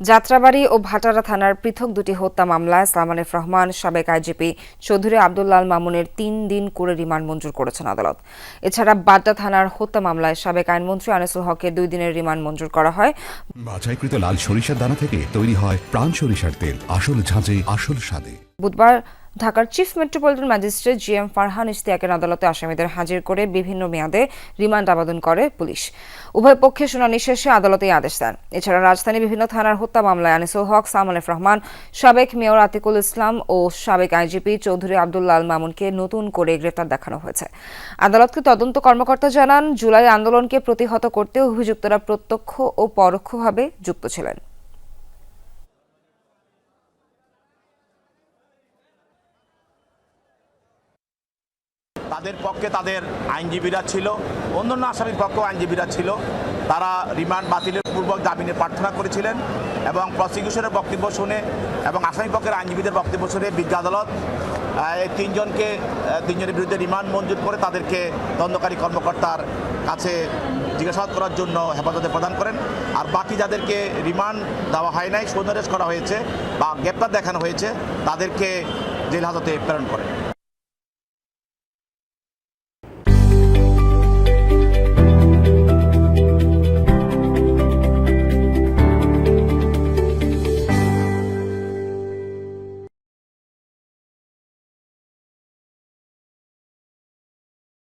যাত্রাবাড়ি ও ভাটারা থানার পৃথক দুটি হত্যা মামলায় সালমানের রহমান সাবেক আইজিপি চৌধুরী আব্দুল্লাল মামুনের তিন দিন করে রিমান্ড মঞ্জুর করেছেন আদালত। এছাড়া বাড্ডা থানার হত্যা মামলায় সাবেক আইনমন্ত্রী আনিসুল হকের দুই দিনের রিমান্ড মঞ্জুর করা হয়। বাছাইকৃত লাল সরিষার দানা থেকে তৈরি হয় প্রাণ সরিষার তেল। আসল ঝাঁঝে আসল স্বাদে। বুধবার ঢাকার chief metropolitan magistrate G M Farhan ইশতিয়াকের আদালতে আসামিদের হাজির করে বিভিন্ন মেয়াদে রিমান্ড আবেদন করে পুলিশ। উভয় পক্ষে শুনানি শেষে আদালতে আদেশ দেন। এছাড়া রাজধানী বিভিন্ন থানার হত্যা মামলায় আনিসুল হক সামলেফ রহমান, সাবেক মেয়র আতিকুল ইসলাম ও সাবেক আইজিপি চৌধুরী আব্দুল্লাল মামুনকে নতুন করে গ্রেফতার দেখানো হয়েছে। আদালতকে তদন্ত কর্মকর্তা জানান, জুলাই আন্দোলনকে প্রতিহত করতে অভিযুক্তরা প্রত্যক্ষ ও পরোক্ষভাবে যুক্ত ছিলেন। তাদের পক্ষে তাদের আইনজীবীরা ছিল, অন্যান্য আসামির পক্ষেও আইনজীবীরা ছিল। তারা রিমান্ড বাতিলের পূর্বক জামিনে প্রার্থনা করেছিলেন এবং প্রসিকিউশনের বক্তব্য শুনে এবং আসামি পক্ষের আইনজীবীদের বক্তব্য শুনে বিজ্ঞ আদালত তিনজনকে তিনজনের বিরুদ্ধে রিমান্ড মঞ্জুর করে তাদেরকে তদন্তকারী কর্মকর্তার কাছে জিজ্ঞাসাবাদ করার জন্য হেফাজতে প্রদান করেন। আর বাকি যাদেরকে রিমান্ড দেওয়া হয় নাই সৌন্দর্য করা হয়েছে বা গ্রেপ্তার দেখানো হয়েছে, তাদেরকে জেল হাজতে প্রেরণ করেন।